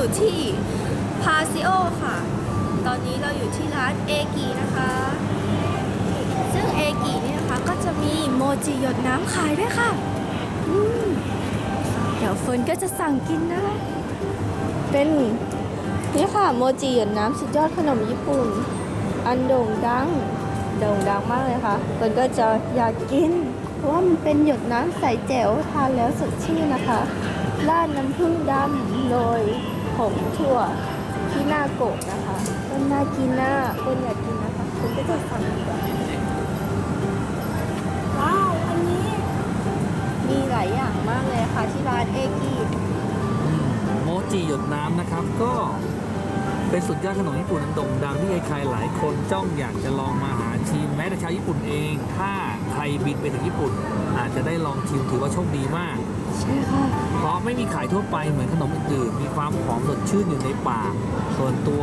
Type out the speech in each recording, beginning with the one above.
อยู่ที่พาซิโอค่ะ ตอนนี้เราอยู่ที่ร้านเอกีนะคะ ซึ่งเอกีนี่นะคะก็จะมีโมจิหยดน้ำขายด้วยค่ะ เดี๋ยวเฟิร์นก็จะสั่งกินนะคะเป็นนี่ค่ะโมจิหยดน้ำสุดยอดขนมญี่ปุ่น อันโด่งดังโด่งดังมากเลยค่ะเฟิร์นก็จะอยากกิน เพราะว่ามันเป็นหยดน้ำใสแจ๋วทานแล้วสดชื่นนะคะราดน้ำผึ้งดำโรย ผงถั่วที่หน้าโกะนะคะก็น่ากินน่าคนอยากกินนะคะคนก็จะสั่งดีกว่าว้าวอันนี้ มีหลายอย่างมากเลยค่ะที่ร้านเอกีโมจิหยดน้ำนะครับก็เป็นสุดยอดขนมญี่ปุ่นอันโด่งดังที่ใครๆหลายคนจ้องอยากจะลองมาหาชิมแม้แต่ชาวญี่ปุ่นเอง ถ้าใครบินไปถึงญี่ปุ่น อาจจะได้ลองชิมถือว่าโชคดีมาก ใช่ค่ะ เพราะไม่มีขายทั่วไปเหมือนขนมอื่นๆมีความหอมสดชื่นอยู่ในปาก ส่วนตัว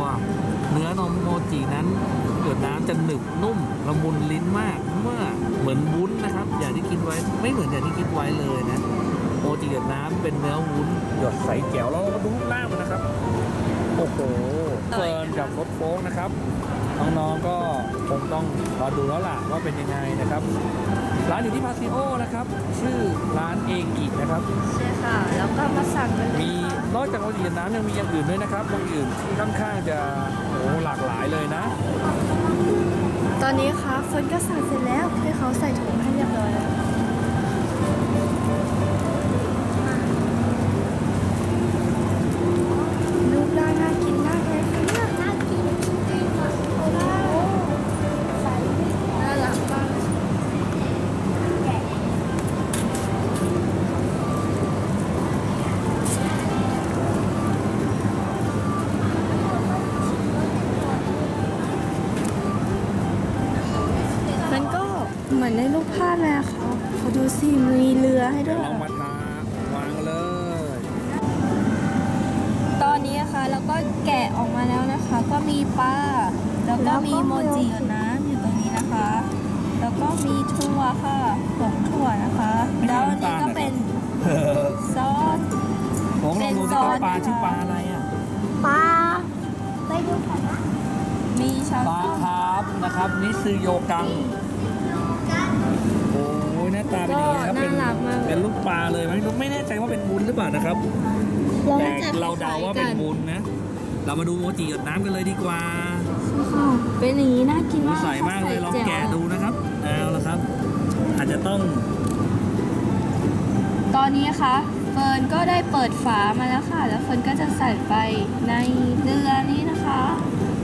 เนื้อนมโมจินั้นหยดน้ำจะหนึบนุ่มละมุนลิ้นมากเมื่อเหมือนวุ้นนะครับ อย่างที่คิดไว้ไม่เหมือนอย่างที่คิดไว้เลยนะโมจิหยดน้ำเป็นเนื้อวุ้น หยดใสแจ๋วแล้วก็ดูรูปร่างมันนะครับ โอ้โหเฟิร์นกับรถโฟกนะครับ น้องๆก็คงต้องรอดูแล้วล่ะว่าเป็นยังไงนะครับ ร้านอยู่ที่พาซิโอนะครับ ชื่อร้านเองอีกนะครับ ใช่ค่ะ แล้วก็มาสั่งกันเลยมีค่ะนอกจากโมจิหยดน้ำยังมีอย่างอื่นด้วยนะครับอย่างอื่นที่ค่อนข้างจะโอ้หลากหลายเลยนะ ตอนนี้ค่ะเฟิร์นก็สั่งเสร็จแล้วให้เขาใส่ถุงให้เรียบร้อยแล้วรูปร่างน่ากิน เหมือนในรูปภาพเลยอะค่ะเขาดูสิมีเรือให้ด้เดี๋ยววยลองมาทาวางเลย ตอนนี้นะคะเราก็แกะออกมาแล้วนะคะ ก็มีปลาแล้วก็มีโมจิหยดน้ำอยู่ตรงนี้นะคะ แล้วก็มีถั่วค่ะผงถั่วนะคะแล้วอันนี้ก็เป็นซอสผมลองดูเป็นสิซอครัสบปลานะคะชื่อปลาอะไรอะ ปลาไปดูกันนะมีช้อนปลาส้มคาร์ฟนะครับนี่คือโยกังโอ้ยหน้า ตาเป็นอย่างนี้ครับก็เป็นน่ารักมากเลย เป็นลูกปลาเลยไม่รู้ไม่แน่ใจว่าเป็นวุ้นหรือเปล่านะครับ แต่เราเดาว่าเป็นวุ้นนะ เรามาดูโมจิหยดน้ำกันเลยดีกว่าค่ะเป็นอย่างนี้น่ากินมากใส่มากเลยลองใส่แกะวดูนะครับเอาละครับ อาจจะต้องตอนนี้นะคะเฟิร์นก็ได้เปิดฝามาแล้วค่ะ แล้วเฟิร์นก็จะใส่ไปในเรือนี้นะคะ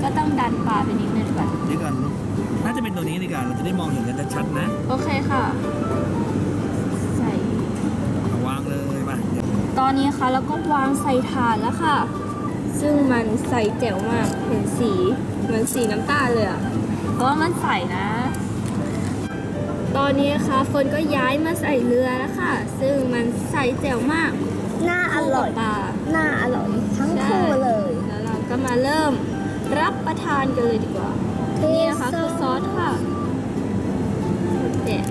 ก็ต้องดันปลาไปนิดนึงก่อนเดี๋ยวก่อนน่าจะเป็นตัวนี้ดีกว่าเราจะได้มองเห็นกันชัดๆนะ โอเคค่ะ ใส่ เอาวางเลยมาเดี๋ยว ต อนนี้ค่ะ แล้วก็วางใส่ถาดแล้วค่ะ ซึ่งมันใส่แจ๋วมากเห็นสีเหมือนสีน้ำตาลเลยอะเพราะว่ามันใส่นะ ตอนนี้นะคะเฟิร์นก็ย้ายมาใส่เรือแล้วค่ะ ซึ่งมันใส่แจ๋วมากน่าอร่อยคู่กับปลาน่าอร่อยทั้งคู่เลย แล้วเราก็มาเริ่มรับประทานกันเลยดีกว่าเทนี่นะคะคือซอสค่ะแกะ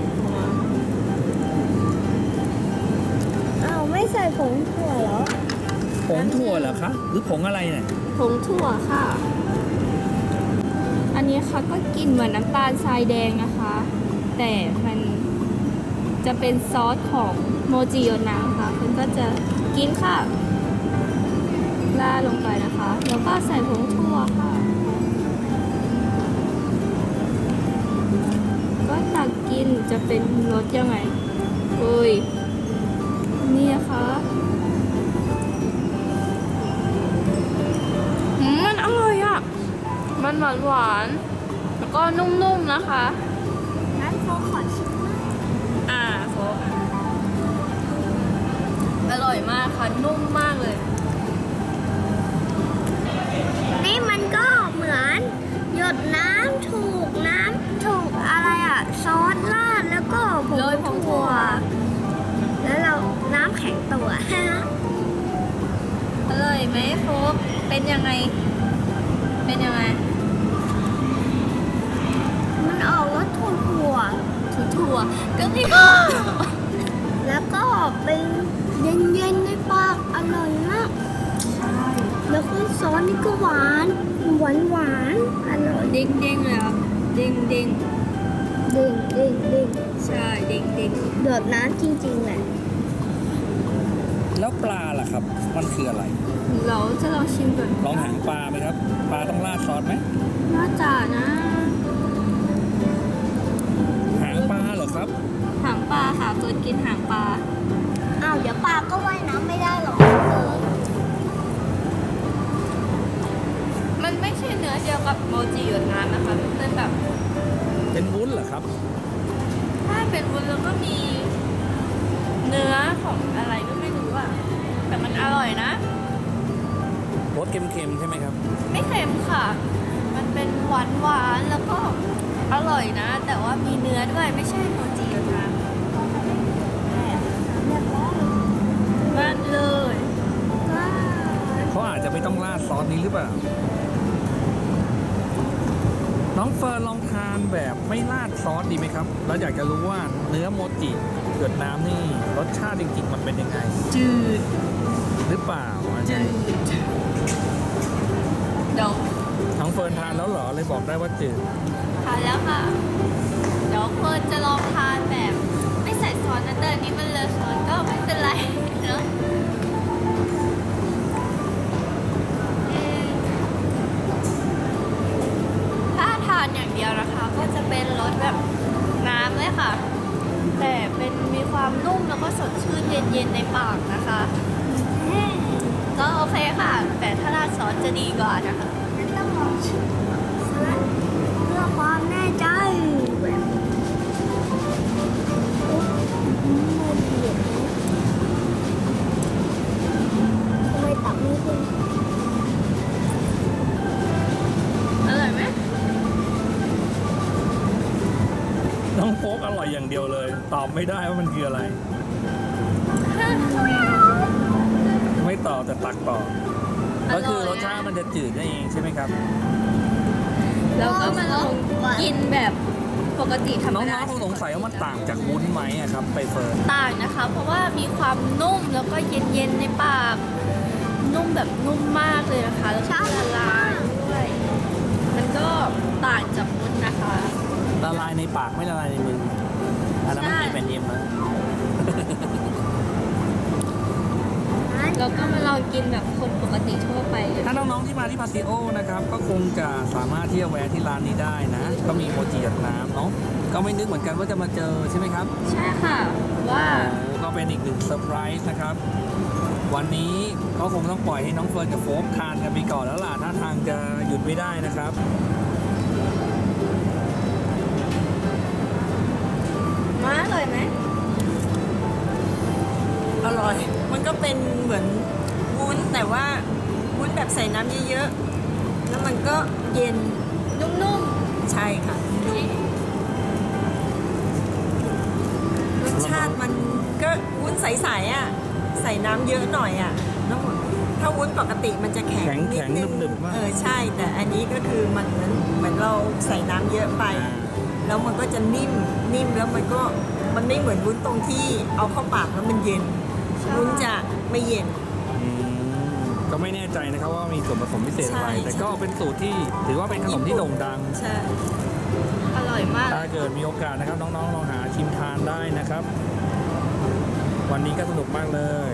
ไม่ใส่ผงถั่วเหรอ ผงถั่วเหรอคะ หรือผงอะไรเนี่ยผงถั่วค่ะ อันนี้ค่ะก็กลินเหมือนน้ำตาลทรายแดงนะคะ แต่มันจะเป็นซอสของโมจิโยนาค่ะคุณก็จะกินค่ะล่าดลงไปนะคะ แล้วก็ใส่ผงถั่วค่ะ ก็ตักกินจะเป็นรสยังไงเอ้ย นี่นะคะมันอร่อยอะ มันหวานหวานๆแล้วก็นุ่มๆนะคะงั้นโฟขอชิมอ่าโฟกอร่อยมากค่ะ นุ่มมากเลย ไหมโฟกเป็นยังไง เป็นยังไง มันออกรสถั่วถั่วถั่วๆก็คือแล้วก็เป็นเย็นๆในปากอร่อยมากใช่แล้วก็ซอสนี่ก็หวาน หวานหวานอร่อยเด้งเด้งๆเลยครับเด้งเด้งเด้งเด้งเด้งๆใช่เด้งเด้งเดือดน้ำจริงๆแหละแล้วปลาล่ะครับ มันคืออะไรๆ เราจะลองชิมก่อนลองหางปลาไหมครับ ปลาต้องราดซอสไหมน่าจะนะ หางปลาเหรอครับ หางปลาค่ะเฟิร์นกินหางปลา อ้าวเดี๋ยวปลาก็ว่ายน้ำไม่ได้หรอกมันไม่ใช่เนื้อเดียวกับโมจิหยดน้ำนะคะเป็นแบบ เป็นวุ้นเหรอครับ ถ้าเป็นวุ้นแล้วก็มี เนื้อของ เค็มๆใช่ไหมครับ ไม่เค็มค่ะ มันเป็นหวานหวานๆแล้วก็อร่อยนะ แต่ว่ามีเนื้อด้วยไม่ใช่โมจิหยดน้ำมากเลยเขาอาจจะไม่ต้องราดซอสนี้หรือเปล่า น้องเฟิร์นลองทานแบบไม่ราดซอสดีไหมครับเราอยากจะรู้ว่าเนื้อโมจิหยดน้ำนี่รสชาติจริงๆมันเป็นยังไง จืดหรือเปล่าอันจืนี้ด เดี๋ยวน้องเฟิร์นทานแล้วเหรอเลยบอกได้ว่าจืดทานแล้วค่ะ เดี๋ยวเฟิร์นจะลองทานแบบ ไม่ใส่ซอสนะแต่อันนี้มันเลอะซอสก็ไม่เป็นไรเนอะอืมถ้าทานอย่างเดียวนะคะ ก็จะเป็นรสแบบน้ำเลยค่ะ แต่เป็นมีความนุ่มแล้วก็สดชื่นเย็นๆในปากนะคะอืมก็โอเคค่ะ แต่ถ้าราดซ อสจะดีกว่านะคะนั่นต้องลองชิมเพื่อความแน่ใจแบบโอ้โหเดือดทำไมตับไม่ขึ้นอร่อยไหมน้องโฟกอร่อยอย่างเดียวเลย ตอบไม่ได้ว่ามันคืออะไร ไม่ตอบแต่ตักตอบ ก็คือรสชาติมันจะจืดนั่นเองใช่ไหมครับ แล้วก็มาลองกินแบบปกติธรรมน้องดาๆคงสงสัยว่ามันต่างจากวุ้นไหมอะครับไปเฟิร์นต่างนะคะ เพราะว่ามีความนุ่มแล้วก็เย็นๆในปาก นุ่มแบบนุ่มมากเลยนะคะแล้วก็ละลายด้วยมันก็ต่างจากวุ้นนะคะ ละลายในปากไม่ละลายในมืออันนั้นมันใช่ เป็นเอ็มนะ แล้วก็มาลองกินแบบคนปกติทั่วไปเลยถ้าน้องๆที่มาที่พาซิโอนะครับ ก็คงจะสามารถที่จะแวะที่ร้านนี้ได้นะ ก็มีโมจิหยดน้ำเนาะก็ไม่นึกเหมือนกันว่าจะมาเจอใช่ไหมครับ ใช่ค่ะ ว่าโอ้ก็เป็นอีกหนึ่งเซอร์ไพรส์นะครับ วันนี้ก็คงต้องปล่อยให้น้องเฟิร์นกับโฟกทานกันไปก่อนแล้วล่ะท่าทางจะหยุดไม่ได้นะครับมาอร่อย มันก็เป็นเหมือนวุ้นแต่ว่าวุ้นแบบใส่น้ำเยอะๆ แล้วมันก็เย็นนุ่มใช่ค่ะรสชาติมันก็วุ้นใสๆอะ ใส่น้ำเยอะหน่อยอะแล้วถ้าวุ้นปกติมันจะแข็งแข็งนิดแข็งนึงหนึบๆมาก เออใช่ แต่อันนี้ก็คือมันเหมือนเหมือนเราใส่น้ำเยอะไป แล้วมันก็จะนิ่มนิ่มแล้วมันก็มันไม่เหมือนวุ้นตรงที่เอาเข้าปากแล้วมันเย็นใช่ วุ้นจะไม่เย็น อืมก็ไม่แน่ใจนะครับว่ามีส่วนผสมพิเศษอะไร ใช่ แต่ก็เป็นสูตรที่ถือว่าเป็นขนมที่โด่งดัง ใช่ อร่อยมาก ถ้าเกิดมีโอกาสนะครับน้องๆลองหาชิมทานได้นะครับ วันนี้ก็สนุกมากเลย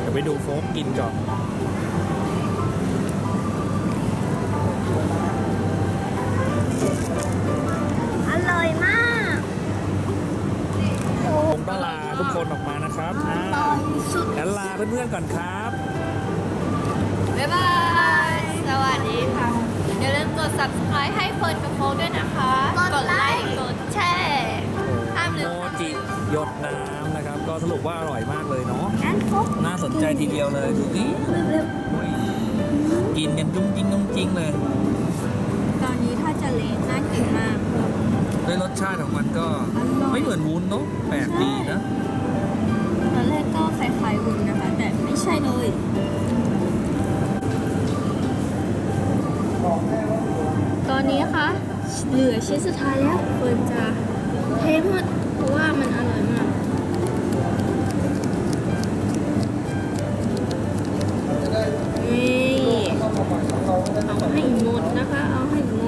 เดี๋ยวไปดูโฟกกินก่อนอร่อยมากผมต้องลาทุกคนออกมานะครับอ่าตอนสุด งั้นลาเพื่อนๆก่อนครับ บ๊ายบาย สวัสดีค่ะ อย่าลืมกด subscribe ให้เฟิร์นกับโฟกด้วยนะคะ กดไลค์ กดแชร์ห้ามลืโมมจิหยดน้ำนะครับ ก็สรุปว่าอร่อยมากเลยเนาะนั้นพบน่าสนใจทีเดียวเลยดูดิเร็วโอ้ยกินกันจุ้งจิ้งจุ้งจิ้งเลย ตอนนี้ถ้าจะเละน่ากินมากด้วยรสชาติของมันก็อร่อยไม่เหมือนวุ้นเนาะแปลกดีนะ ใช่เลย ตอนนี้คะเหลือชิ้นสุดท้ายแล้วเฟิร์นจะเทหมดเพราะว่ามันอร่อยมากนี่เอาให้หมดนะคะ เอาให้หมด